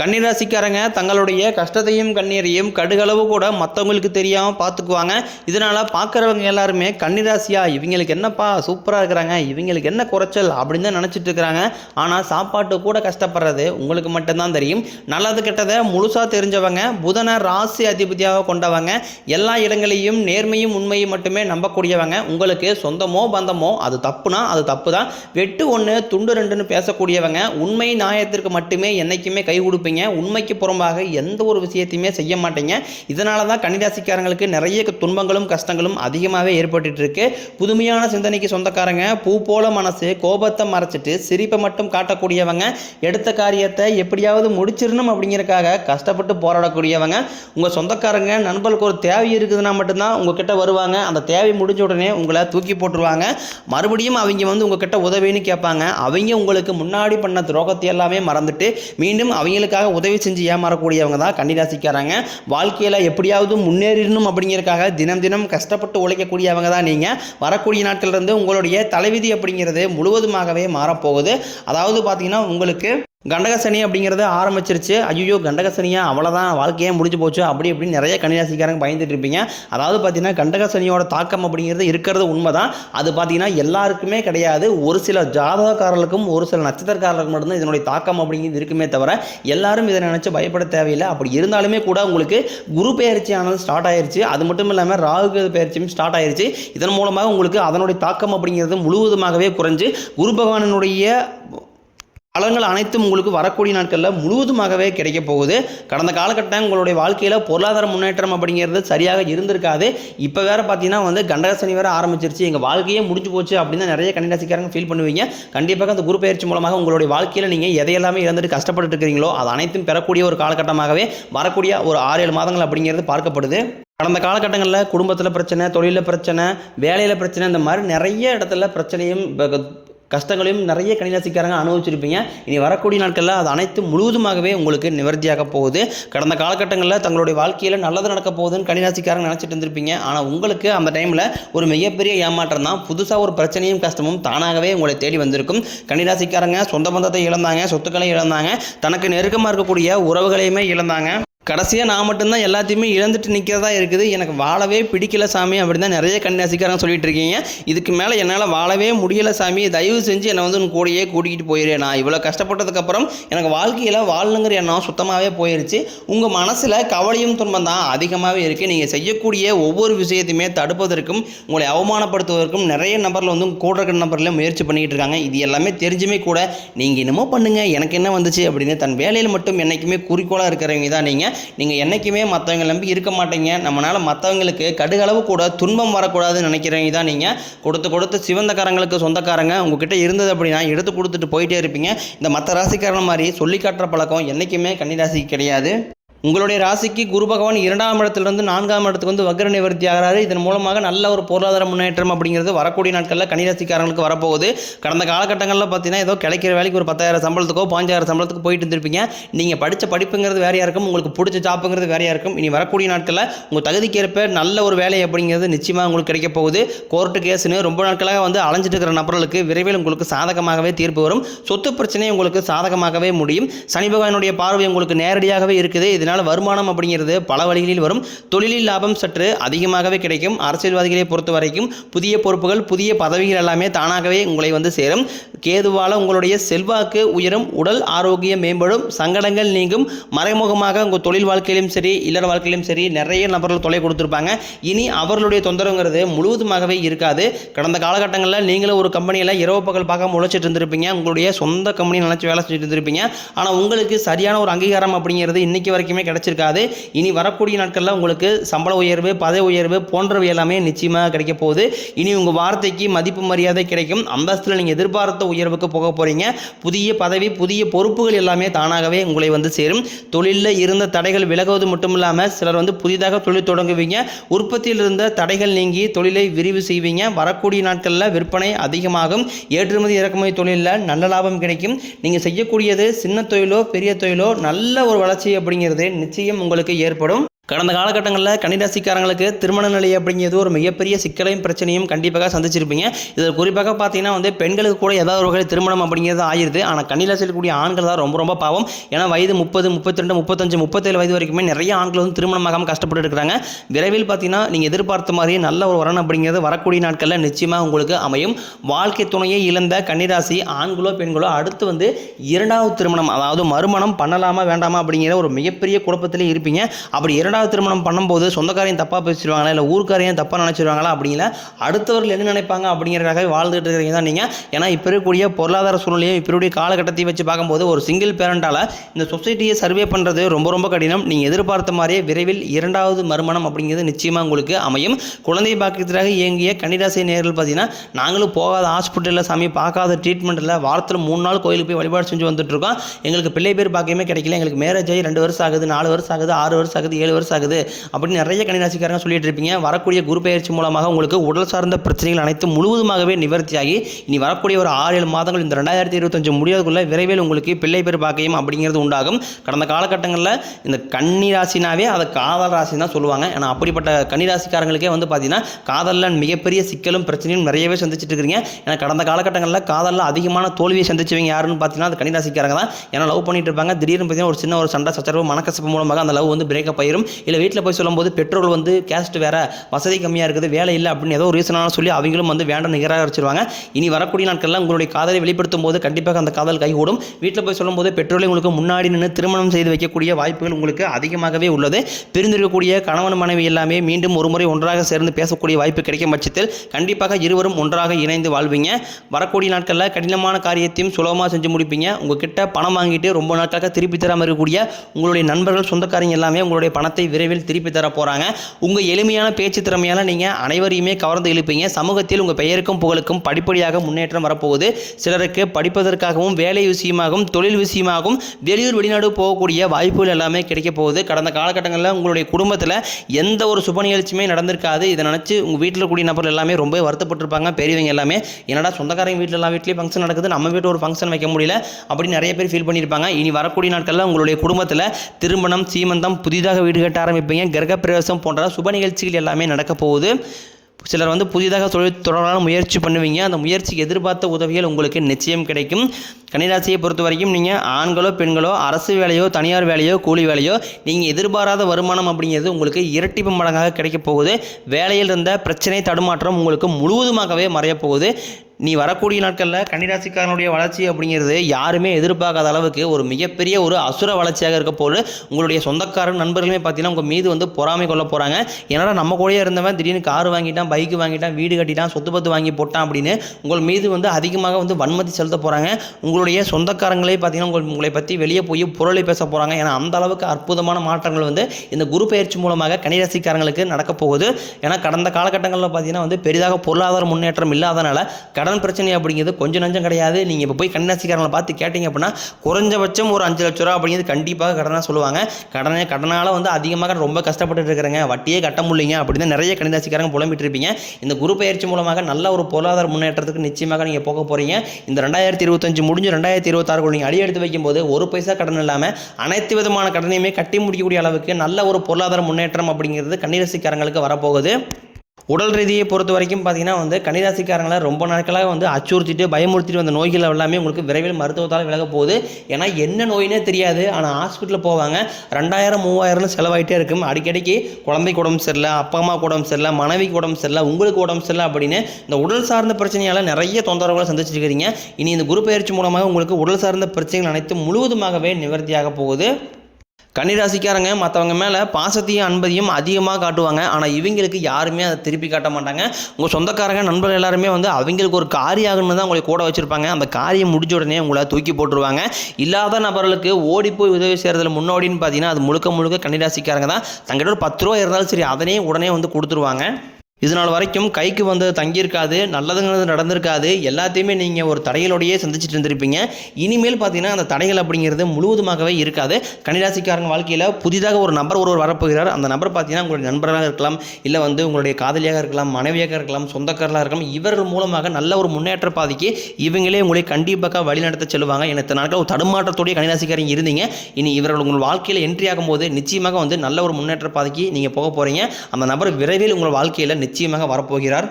கன்னிராசிக்காரங்க தங்களுடைய கஷ்டத்தையும் கண்ணீரையும் கடுகளவு கூட மற்றவங்களுக்கு தெரியாமல் பார்த்துக்குவாங்க இதனால் பார்க்குறவங்க எல்லாருமே கன்னிராசியா இவங்களுக்கு என்னப்பா சூப்பராக இருக்கிறாங்க இவங்களுக்கு என்ன குறைச்சல் அப்படின்னு தான் நினச்சிட்டு இருக்கிறாங்க. ஆனால் சாப்பாட்டு கூட கஷ்டப்படுறது உங்களுக்கு மட்டும்தான் தெரியும். நல்லது கெட்டதை முழுசாக தெரிஞ்சவங்க புதனை ராசி அதிபதியாக கொண்டவங்க எல்லா இடங்களையும் நேர்மையும் உண்மையும் மட்டுமே நம்பக்கூடியவங்க. உங்களுக்கு சொந்தமோ பந்தமோ அது தப்புனா அது தப்பு தான் வெட்டு ஒன்று துண்டு ரெண்டுன்னு பேசக்கூடியவங்க உண்மை நியாயத்திற்கு மட்டுமே என்னைக்குமே கை கொடுப்பீங்க. உண்மைக்கு புறம்பாக எந்த ஒரு விஷயத்தையுமே செய்ய மாட்டீங்க. இதனால தான் கன்னிராசிக்காரங்களுக்கு நிறைய துன்பங்களும் கஷ்டங்களும் அதிகமாகவே ஏற்பட்டுட்டு இருக்கு புதுமையான சிந்தனைக்கு சொந்தக்காரங்க பூ போல மனசு கோபத்தை மறைச்சிட்டு சிரிப்பை மட்டும் காட்டக்கூடியவங்க எடுத்த காரியத்தை எப்படியாவது முடிச்சிடணும் அப்படிங்கிறக்காக கஷ்டப்பட்டு போராடக்கூடியவங்க. உங்கள் சொந்தக்காரங்க நண்பர்களுக்கு ஒரு தேவை இருக்குதுன்னா மட்டும்தான் உங்ககிட்ட வருவாங்க. அந்த தேவை முடிஞ்ச உடனே உங்களை தூக்கி போட்டுருவாங்க. மறுபடியும் அவங்க வந்து உங்ககிட்ட உதவின்னு கேட்பாங்க. அவங்க உங்களுக்கு முன்னாடி பண்ண துரோகத்தை எல்லாமே மறந்துட்டு மீண்டும் அவங்களுக்கு அவங்களுக்காக உதவி செஞ்சு ஏமாறக்கூடியவங்க தான் கன்னிராசிக்காரங்க. வாழ்க்கையில் எப்படியாவது முன்னேறிடணும் அப்படிங்கிறதுக்காக தினம் தினம் கஷ்டப்பட்டு உழைக்கக்கூடியவங்க தான் நீங்கள் வரக்கூடிய நாட்கள்ல இருந்து உங்களுடைய தலைவிதி அப்படிங்கிறது முழுவதுமாகவே மாறப்போகுது. அதாவது பார்த்தீங்கன்னா உங்களுக்கு கண்டகசனி அப்படிங்கிறது ஆரம்பிச்சிருச்சு. ஐயோ கண்டகசனியா? அவ்வளோதான் வாழ்க்கையே முடிஞ்சு போச்சு. அப்படி இப்படின்னு நிறைய கன்னிராசிக்காரங்க பயந்துட்டு இருப்பீங்க. அதாவது பார்த்தீங்கன்னா கண்டகசனியோட தாக்கம் அப்படிங்கிறது இருக்கிறது உண்மைதான். அது பார்த்தீங்கன்னா எல்லாருக்குமே கிடையாது. ஒரு சில ஜாதகக்காரர்களுக்கும் ஒரு சில நட்சத்திரக்காரர்களுக்கு மட்டும்தான் இதனுடைய தாக்கம் அப்படிங்கிறது இருக்குமே தவிர எல்லாரும் இதை நினச்சி பயப்பட தேவையில்லை. அப்படி இருந்தாலுமே கூட உங்களுக்கு குரு பெயர்ச்சி ஸ்டார்ட் ஆயிருச்சு. அது மட்டும் இல்லாமல் ராகு பயிற்சியும் ஸ்டார்ட் ஆயிருச்சு. இதன் மூலமாக உங்களுக்கு அதனுடைய தாக்கம் அப்படிங்கிறது முழுவதுமாகவே குறைஞ்சு குரு பகவானினுடைய பலன்கள் அனைத்தும் உங்களுக்கு வரக்கூடிய நாட்களில் முழுவதுமாகவே கிடைக்க போகுது. கடந்த காலகட்டம் உங்களுடைய வாழ்க்கையில் பொருளாதார முன்னேற்றம் அப்படிங்கிறது சரியாக இருந்திருக்காது. இப்போ வேறு பார்த்தீங்கன்னா வந்து கண்டகசனி வேற ஆரம்பிச்சிருச்சு. எங்கள் வாழ்க்கையே முடிஞ்சு போச்சு அப்படின்னு தான் நிறைய கன்னிராசிக்காரங்க ஃபீல் பண்ணுவீங்க. கண்டிப்பாக அந்த குரு பயிற்சி மூலமாக உங்களுடைய வாழ்க்கையில் நீங்கள் எதையெல்லாமே இழந்துட்டு கஷ்டப்பட்டு இருக்கிறீங்களோ அது அனைத்தும் பெறக்கூடிய ஒரு காலகட்டமாகவே வரக்கூடிய ஒரு ஆறு ஏழு மாதங்கள் அப்படிங்கிறது பார்க்கப்படுது. கடந்த காலகட்டங்களில் குடும்பத்தில் பிரச்சனை தொழிலில் பிரச்சனை வேலையில் பிரச்சனை இந்த மாதிரி நிறைய இடத்துல பிரச்சனையும் கஷ்டங்களையும் நிறைய கணிநாசிக்காரங்க அனுபவிச்சிருப்பீங்க. இனி வரக்கூடிய நாட்களில் அது அனைத்தும் முழுவதுமாகவே உங்களுக்கு நிவர்த்தியாக போகுது. கடந்த காலகட்டங்களில் தங்களுடைய வாழ்க்கையில் நல்லது நடக்க போகுதுன்னு கன்னிராசிக்காரங்க நினச்சிட்டு இருந்திருப்பீங்க. ஆனால் உங்களுக்கு அந்த டைமில் ஒரு மிகப்பெரிய ஏமாற்றம் தான். புதுசாக ஒரு பிரச்சனையும் கஷ்டமும் தானாகவே உங்களை தேடி வந்திருக்கும். கணிராசிக்காரங்க சொந்த பந்தத்தை இழந்தாங்க சொத்துக்களை இழந்தாங்க. தனக்கு நெருக்கமாக இருக்கக்கூடிய உறவுகளையுமே இழந்தாங்க. கடைசியாக நான் மட்டும்தான் எல்லாத்தையுமே இழந்துட்டு நிற்கிறதா இருக்குது. எனக்கு வாழவே பிடிக்கல சாமி அப்படின்னு தான் நிறைய கன்னியாசிக்காரங்க சொல்லிட்டு இருக்கீங்க. இதுக்கு மேலே என்னால் வாழவே முடியல சாமி. தயவு செஞ்சு என்னை வந்து உன் கூடயே கூட்டிகிட்டு போயிடுறேன் நான் இவ்வளோ கஷ்டப்பட்டதுக்கப்புறம் எனக்கு வாழ்க்கையில் வாழணுங்கிற எண்ணம் சுத்தமாகவே போயிடுச்சு உங்கள் மனசில் கவலையும் துன்பம் தான் அதிகமாகவே இருக்குது நீங்கள் செய்யக்கூடிய ஒவ்வொரு விஷயத்தையுமே தடுப்பதற்கும் உங்களை அவமானப்படுத்துவதற்கும் நிறைய நபரில் வந்து கூட இருக்கிற நபரில் முயற்சி பண்ணிக்கிட்டு இருக்காங்க. இது எல்லாமே தெரிஞ்சுமே கூட நீங்கள் என்னமோ பண்ணுங்கள் எனக்கு என்ன வந்துச்சு அப்படின்னு தன் வேலையில் மட்டும் என்றைக்குமே குறிக்கோளாக இருக்கிறவங்க தான் நீங்கள் நீங்கள் என்றைக்குமே மற்றவங்க நம்பி இருக்க மாட்டீங்க. நம்மளால் மற்றவங்களுக்கு கடுகளவு கூட துன்பம் வரக்கூடாதுன்னு நினைக்கிறவங்க தான் நீங்கள் கொடுத்து கொடுத்து சிவந்தக்காரங்களுக்கு சொந்தக்காரங்க உங்ககிட்ட இருந்தது அப்படின்னா எடுத்து கொடுத்துட்டு போயிட்டே இருப்பீங்க. இந்த மற்ற ராசிக்காரன் மாதிரி சொல்லி காட்டுற பழக்கம் என்றைக்குமே கன்னிராசிக்கு கிடையாது. உங்களுடைய ராசிக்கு குரு பகவான் இரண்டாம் இடத்திலிருந்து நான்காம் இடத்துக்கு வந்து வக்ர நிவர்த்தி ஆகிறாரு. இதன் மூலமாக நல்ல ஒரு பொருளாதார முன்னேற்றம் அப்படிங்கிறது வரக்கூடிய நாட்களில் கனிராசிக்காரங்களுக்கு வரப்போகுது. கடந்த காலகட்டங்களில் பார்த்தீங்கன்னா ஏதோ கிடைக்கிற வேலைக்கு ஒரு பத்தாயிரம் சம்பளத்துக்கோ பாஞ்சாயிரம் சம்பளத்துக்கு போயிட்டு இருந்திருப்பீங்க. நீங்கள் படித்த படிப்புங்கிறது வேறையாக இருக்கும். உங்களுக்கு பிடிச்ச ஜாப்புங்கிறது வேறையாக இருக்கும். இனி வரக்கூடிய நாட்களில் உங்கள் தகுதிக்கேற்ப நல்ல ஒரு வேலை அப்படிங்கிறது நிச்சயமாக உங்களுக்கு கிடைக்க போகுது. கோர்ட்டு கேஸ்னு ரொம்ப நாட்களாக வந்து அலைஞ்சிட்டு இருக்கிற நபர்களுக்கு விரைவில் உங்களுக்கு சாதகமாகவே தீர்ப்பு வரும். சொத்து பிரச்சனை உங்களுக்கு சாதகமாகவே முடியும். சனி பகவானுடைய பார்வை உங்களுக்கு நேரடியாகவே இருக்குது. இதனால் வருமானம் அப்படிங்கிறது பல வழிகளில் வரும். தொழிலில் லாபம் சற்று அதிகமாகவே கிடைக்கும். அரசியல்வாதிகளை பொறுத்த வரைக்கும் புதிய பொறுப்புகள் புதிய பதவிகள் எல்லாமே தானாகவே உங்களை வந்து சேரும். கேதுவால உங்களுடைய செல்வாக்கு உயரும். உடல் ஆரோக்கியம் மேம்படும். சங்கடங்கள் நீங்கும். மறைமுகமாக உங்கள் தொழில் வாழ்க்கையிலும் சரி இல்லற வாழ்க்கையிலும் சரி நிறைய நபர்கள் தொலை கொடுத்துருப்பாங்க. இனி அவர்களுடைய தொந்தரவுங்கிறது முழுவதுமாகவே இருக்காது. கடந்த காலகட்டங்களில் நீங்களும் ஒரு கம்பெனியில் இரவு பகல் பார்க்க முளைச்சிட்டு இருந்திருப்பீங்க. உங்களுடைய சொந்த கம்பெனி நினச்சி வேலை செஞ்சுட்டு இருந்திருப்பீங்க. ஆனால் உங்களுக்கு சரியான ஒரு அங்கீகாரம் அப்படிங்கிறது இன்னைக்கு வரைக்குமே கிடைச்சிருக்காது. இனி வரக்கூடிய நாட்களில் உங்களுக்கு சம்பள உயர்வு பதவி உயர்வு போன்றவை எல்லாமே நிச்சயமாக கிடைக்க போகுது. இனி உங்கள் வார்த்தைக்கு மதிப்பு மரியாதை கிடைக்கும். அந்தஸ்தில் நீங்கள் எதிர்பார்த்த உயர்வுக்கு போக போகிறீங்க புதிய பதவி புதிய பொறுப்புகள் எல்லாமே தானாகவே உங்களை வந்து சேரும். தொழிலில் இருந்த தடைகள் விலகுவது மட்டும் இல்லாமல் சிலர் வந்து புதிதாக தொழில் தொடங்குவீங்க. உற்பத்தியில் இருந்த தடைகள் நீங்கி தொழிலை விரிவு செய்வீங்க. வரக்கூடிய நாட்களில் விற்பனை அதிகமாகும். ஏற்றுமதி இறக்குமதி தொழிலில் நல்ல லாபம் கிடைக்கும். நீங்கள் செய்யக்கூடியது சின்ன தொழிலோ பெரிய தொழிலோ நல்ல ஒரு வளர்ச்சி அப்படிங்கிறது நிச்சயம் உங்களுக்கு ஏற்படும். கடந்த காலகட்டங்களில் கன்னிராசிக்காரங்களுக்கு திருமண நிலை அப்படிங்கிறது ஒரு மிகப்பெரிய சிக்கலையும் பிரச்சனையும் கண்டிப்பாக சந்திச்சிருப்பீங்க. இதில் குறிப்பாக பார்த்தீங்கன்னா வந்து பெண்களுக்கு கூட ஏதாவது ஒரு வகையில் திருமணம் அப்படிங்கிறது ஆயிருது. ஆனால் கன்னிராசியில் கூடிய ஆண்கள் தான் ரொம்ப ரொம்ப பாவம். ஏன்னா வயது முப்பது முப்பத்தி ரெண்டு முப்பத்தஞ்சு முப்பத்தேழு வயது வரைக்குமே நிறைய ஆண்கள் வந்து திருமணமாகாமல் கஷ்டப்பட்டு இருக்கிறாங்க விரைவில் பார்த்தீங்கன்னா நீங்கள் எதிர்பார்த்த மாதிரியே நல்ல ஒரு வரன் அப்படிங்கிறது வரக்கூடிய நாட்களில் நிச்சயமாக உங்களுக்கு அமையும். வாழ்க்கை துணையை இழந்த கன்னிராசி ஆண்களோ பெண்களோ அடுத்து வந்து இரண்டாவது திருமணம் அதாவது மறுமணம் பண்ணலாமா வேண்டாமா அப்படிங்கிற ஒரு மிகப்பெரிய குழப்பத்திலே இருப்பீங்க. அப்படி இரண்டு இரண்டாவது திருமணம் பண்ணும்போது சொந்தக்காரையும் தப்பாக பேசிடுவாங்களா? இல்லை ஊர்க்காரையும் தப்பாக நினச்சிடுவாங்களா அப்படிங்கிற அடுத்தவர்கள் என்ன நினைப்பாங்க? அப்படிங்கிறக்காக வாழ்ந்துகிட்டு இருக்கிறீங்க தான் நீங்கள் ஏன்னா இப்போ இருக்கக்கூடிய பொருளாதார சூழ்நிலையும் இப்போ இருக்கக்கூடிய காலகட்டத்தை வச்சு பார்க்கும்போது ஒரு சிங்கிள் பேரண்டால் இந்த சொசைட்டியை சர்வே பண்ணுறது ரொம்ப ரொம்ப கடினம். நீங்கள் எதிர்பார்த்த மாதிரியே விரைவில் இரண்டாவது மறுமணம் அப்படிங்கிறது நிச்சயமாக உங்களுக்கு அமையும். குழந்தை பாக்கியத்திற்காக இயங்கிய கன்னிராசி நேர்கள் பார்த்தீங்கன்னா நாங்களும் போகாத ஹாஸ்பிட்டலில் சாமி பார்க்காத ட்ரீட்மெண்ட்டில் வாரத்தில் மூணு நாள் கோயிலுக்கு போய் வழிபாடு செஞ்சு வந்துட்டு இருக்கோம். எங்களுக்கு பிள்ளை பேர் பாக்கியமே கிடைக்கல. எங்களுக்கு மேரேஜ் ஆகி ரெண்டு வருஷம் ஆகுது நாலு வருஷம் ஆகுது ஆறு வருஷம் ஆகுது ஏழு வருஷம் ஆகுது. அப்படின்னு நிறைய கன்னிராசிக்காரங்க சொல்லிட்டு இருப்பீங்க. வரக்கூடிய குரு பயிற்சி மூலமாக உங்களுக்கு உடல் சார்ந்த பிரச்சனைகள் அனைத்தும் முழுவதுமாகவே நிவர்த்தியாகி இனி வரக்கூடிய ஒரு ஆறு ஏழு மாதங்கள் இந்த ரெண்டாயிரத்தி இருபத்தஞ்சு முடியாதுக்குள்ள விரைவில் உங்களுக்கு பிள்ளை பேர் பாக்கியம் அப்படிங்கிறது உண்டாகும். கடந்த காலகட்டங்களில் இந்த கன்னி ராசினாவே அதை காதல் ராசி தான் சொல்லுவாங்க. ஏன்னா அப்படிப்பட்ட கன்னிராசிக்காரங்களுக்கே வந்து பார்த்தீங்கன்னா காதலில் மிகப்பெரிய சிக்கலும் பிரச்சனையும் நிறையவே சந்திச்சுட்டு இருக்கிறீங்க ஏன்னா கடந்த காலகட்டங்களில் காதலில் அதிகமான தோல்வியை சந்திச்சவங்க யாருன்னு பார்த்தீங்கன்னா அது கன்னிராசிக்காரங்க தான். ஏன்னா லவ் பண்ணிட்டு இருப்பாங்க. திடீர்னு பார்த்தீங்கன்னா ஒரு சின்ன ஒரு சண்டை சச்சரவு மனக்கசப்பு மூலமாக அந்த லவ் வந்து பிரேக்கப் ஆயிரும். இல்லை வீட்டில் போய் சொல்லும்போது பெற்றோர்கள் வந்து கேஸ்ட் வேறு வசதி கம்மியாக இருக்குது வேலை இல்லை அப்படின்னு ஏதோ ஒரு சொல்லி அவங்களும் வந்து வேண்டாம் நிராகரிச்சிருவாங்க. இனி வரக்கூடிய நாட்களில் உங்களுடைய காதலை வெளிப்படுத்தும் போது கண்டிப்பாக அந்த காதல் கைகூடும். வீட்டில் போய் சொல்லும்போது பெற்றோரை உங்களுக்கு முன்னாடி நின்று திருமணம் செய்து வைக்கக்கூடிய வாய்ப்புகள் உங்களுக்கு அதிகமாகவே உள்ளது. பிரிந்திருக்கக்கூடிய கணவன் மனைவி எல்லாமே மீண்டும் ஒரு முறை ஒன்றாக சேர்ந்து பேசக்கூடிய வாய்ப்பு கிடைக்கும் பட்சத்தில் கண்டிப்பாக இருவரும் ஒன்றாக இணைந்து வாழ்வீங்க. வரக்கூடிய நாட்களில் கடினமான காரியத்தையும் சுலபமாக செஞ்சு முடிப்பீங்க. உங்ககிட்ட பணம் வாங்கிட்டு ரொம்ப நாட்களாக திருப்பி தராமல் இருக்கக்கூடிய உங்களுடைய நண்பர்கள் சொந்தக்காரங்க எல்லாமே உங்களுடைய பணத்தை விரைவில் திருப்பி தர போகிறாங்க உங்கள் எளிமையான பேச்சு திறமையால் நீங்கள் அனைவரையுமே கவர்ந்து இழுப்பீங்க. சமூகத்தில் உங்கள் பெயருக்கும் புகழுக்கும் படிப்படியாக முன்னேற்றம் வரப்போகுது. சிலருக்கு படிப்பதற்காகவும் வேலை விஷயமாகவும் தொழில் விஷயமாகவும் வெளியூர் வெளிநாடு போகக்கூடிய வாய்ப்புகள் எல்லாமே கிடைக்க போகுது. கடந்த காலகட்டங்களில் உங்களுடைய குடும்பத்தில் எந்த ஒரு சுப நிகழ்ச்சியுமே நடந்திருக்காது. இதை நினச்சி உங்கள் வீட்டில் கூடிய நபர்கள் எல்லாமே ரொம்ப வருத்தப்பட்டிருப்பாங்க. பெரியவங்க எல்லாமே என்னடா சொந்தக்காரங்க வீட்டில் எல்லாம் வீட்லேயும் ஃபங்க்ஷன் நடக்குது. நம்ம வீட்டில் ஒரு ஃபங்க்ஷன் வைக்க முடியல. அப்படின்னு நிறைய பேர் ஃபீல் பண்ணியிருப்பாங்க. இனி வரக்கூடிய நாட்களில் உங்களுடைய குடும்பத்தில் திருமணம் சீமந்தம் புதிதாக வீடு கட்ட ஆரம்பிப்பீங்க. கிரகப்பிரவேசம் போன்ற சுப நிகழ்ச்சிகள் எல்லாமே நடக்க போகுது. சிலர் வந்து புதிதாக தொழில் தொடர்பான முயற்சி பண்ணுவீங்க. அந்த முயற்சிக்கு எதிர்பார்த்த உதவிகள் உங்களுக்கு நிச்சயம் கிடைக்கும். கன்னிராசியை பொறுத்த வரைக்கும் நீங்கள் ஆண்களோ பெண்களோ அரசு வேலையோ தனியார் வேலையோ கூலி வேலையோ நீங்கள் எதிர்பாராத வருமானம் அப்படிங்கிறது உங்களுக்கு இரட்டிப்பு மடங்காக கிடைக்கப் போகுது. வேலையில் இருந்த பிரச்சனை தடுமாற்றம் உங்களுக்கு முழுவதுமாகவே மறையப் போகுது. நீ வரக்கூடிய நாட்களில் கன்னிராசிக்காரனுடைய வளர்ச்சி அப்படிங்கிறது யாருமே எதிர்பார்க்காத அளவுக்கு ஒரு மிகப்பெரிய ஒரு அசுர வளர்ச்சியாக இருக்க போது உங்களுடைய சொந்தக்காரன் நண்பர்களுமே பார்த்தீங்கன்னா உங்கள் மீது வந்து பொறாமை கொள்ள போகிறாங்க ஏன்னா நம்ம கூடயே இருந்தவன் திடீர்னு கார் வாங்கிட்டான் பைக்கு வாங்கிட்டான் வீடு கட்டிட்டான் சொத்து பத்து வாங்கி போட்டான் அப்படின்னு உங்கள் மீது வந்து அதிகமாக வந்து வன்மதி செலுத்த போகிறாங்க உங்களுடைய சொந்தக்காரங்களே பார்த்தீங்கன்னா உங்கள் உங்களை பற்றி வெளியே போய் புரளி பேச போகிறாங்க ஏன்னா அந்த அளவுக்கு அற்புதமான மாற்றங்கள் வந்து இந்த குரு பயிற்சி மூலமாக கன்னிராசிக்காரங்களுக்கு நடக்க போகுது. ஏன்னா கடந்த காலகட்டங்களில் பார்த்தீங்கன்னா வந்து பெரிதாக பொருளாதார முன்னேற்றம் இல்லாதனால கடன் பிரச்சனை அப்படிங்கிறது கொஞ்சம் நஞ்சம் கிடையாது. நீங்கள் இப்போ போய் கன்னிராசிக்காரங்களை பார்த்து கேட்டிங்க அப்படின்னா குறைஞ்சபட்சம் ஒரு அஞ்சு லட்ச ரூபா அப்படிங்கிறது கண்டிப்பாக கடனாக சொல்லுவாங்க. கடனை கடனால் வந்து அதிகமாக ரொம்ப கஷ்டப்பட்டு இருக்கிறேங்க. வட்டியே கட்ட முடியலைங்க அப்படின்னு நிறைய கன்னிராசிக்காரங்க புலம்பிட்டு இருப்பீங்க. இந்த குரு பயிற்சி மூலமாக நல்ல ஒரு பொருளாதார முன்னேற்றத்துக்கு நிச்சயமாக நீங்கள் போக போகிறீங்க இந்த ரெண்டாயிரத்தி இருபத்தஞ்சு முடிஞ்சு ரெண்டாயிரத்தி இருபத்தாறு நீங்கள் அடி எடுத்து வைக்கும்போது ஒரு பைசா கடன் இல்லாமல் அனைத்து விதமான கடனையுமே கட்டி முடிக்கக்கூடிய அளவுக்கு நல்ல ஒரு பொருளாதார முன்னேற்றம் அப்படிங்கிறது கன்னிராசிக்காரங்களுக்கு வரப்போகுது. உடல் ரீதியை பொறுத்த வரைக்கும் பார்த்தீங்கன்னா வந்து கன்னிராசிக்காரங்களை ரொம்ப நாட்களாக வந்து அச்சுறுத்திட்டு பயமுறுத்திட்டு வந்த நோய்கள் எல்லாமே உங்களுக்கு விரைவில் மருத்துவத்தால் விலக போகுது. ஏன்னா என்ன நோயினே தெரியாது. ஆனால் ஹாஸ்பிட்டலில் போவாங்க. ரெண்டாயிரம் மூவாயிரம்னு செலவாயிட்டே இருக்கும். அடிக்கடிக்கு குழந்தைக்கு உடம்பு சரியில்லை அப்பா அம்மா உடம்பு சரியில்லை மனைவிக்கு உடம்பு சரியில்லை உங்களுக்கு உடம்பு சரியில்லை அப்படின்னு இந்த உடல் சார்ந்த பிரச்சனையால் நிறைய தொந்தரவுகளை சந்திச்சிருக்கிறீங்க. இனி இந்த குரு பயிற்சி மூலமாக உங்களுக்கு உடல் சார்ந்த பிரச்சனைகள் அனைத்தும் முழுவதுமாகவே நிவர்த்தியாக போகுது. கன்னிராசிக்காரங்க மற்றவங்க மேலே பாசத்தையும் அன்பதையும் அதிகமாக காட்டுவாங்க. ஆனால் இவங்களுக்கு யாருமே அதை திருப்பி காட்ட மாட்டாங்க. உங்கள் சொந்தக்காரங்க நண்பர்கள் எல்லாருமே வந்து அவங்களுக்கு ஒரு காரியாகணும்னு தான் உங்களை கூட வச்சுருப்பாங்க. அந்த காரியம் முடிஞ்ச உடனே உங்களை தூக்கி போட்டுருவாங்க. இல்லாத நபர்களுக்கு ஓடி போய் உதவி செய்கிறதுல முன்னோடின்னு பார்த்தீங்கன்னா அது முழுக்க முழுக்க கன்னிராசிக்காரங்க தான். தங்கிட்ட ஒரு பத்து ரூபா இருந்தாலும் சரி அதனையும் உடனே வந்து கொடுத்துருவாங்க. இது நாள் வரைக்கும் கைக்கு வந்து தங்கியிருக்காது நல்லதுங்கிறது நடந்திருக்காது. எல்லாத்தையுமே நீங்கள் ஒரு தடைகளோடையே சந்திச்சுட்டு இருந்திருப்பீங்க. இனிமேல் பார்த்தீங்கன்னா அந்த தடைகள் அப்படிங்கிறது முழுவதுமாகவே இருக்காது. கன்னிராசிக்காரங்க வாழ்க்கையில் புதிதாக ஒரு நபர் ஒருவர் வரப்போகிறார். அந்த நபர் பார்த்தீங்கன்னா உங்களுடைய நண்பராக இருக்கலாம் இல்லை வந்து உங்களுடைய காதலியாக இருக்கலாம் மனைவியாக இருக்கலாம் சொந்தக்காரலாக இருக்கலாம் இவர்கள் மூலமாக நல்ல ஒரு முன்னேற்ற பாதிக்கு இவங்களே உங்களை கண்டிப்பாக வழிநடத்த செல்வாங்க எனக்கு நாட்கள் ஒரு தடுமாற்றத்தோடைய கன்னிராசிக்காரங்க இருந்தீங்க. இனி இவர்கள் உங்கள் வாழ்க்கையில் என்ட்ரி ஆகும்போது நிச்சயமாக வந்து நல்ல ஒரு முன்னேற்ற பாதிக்கு நீங்கள் போக போகிறீங்க அந்த நபர் விரைவில் உங்கள் வாழ்க்கையில் நிச்சயமாக வரப்போகிறார்.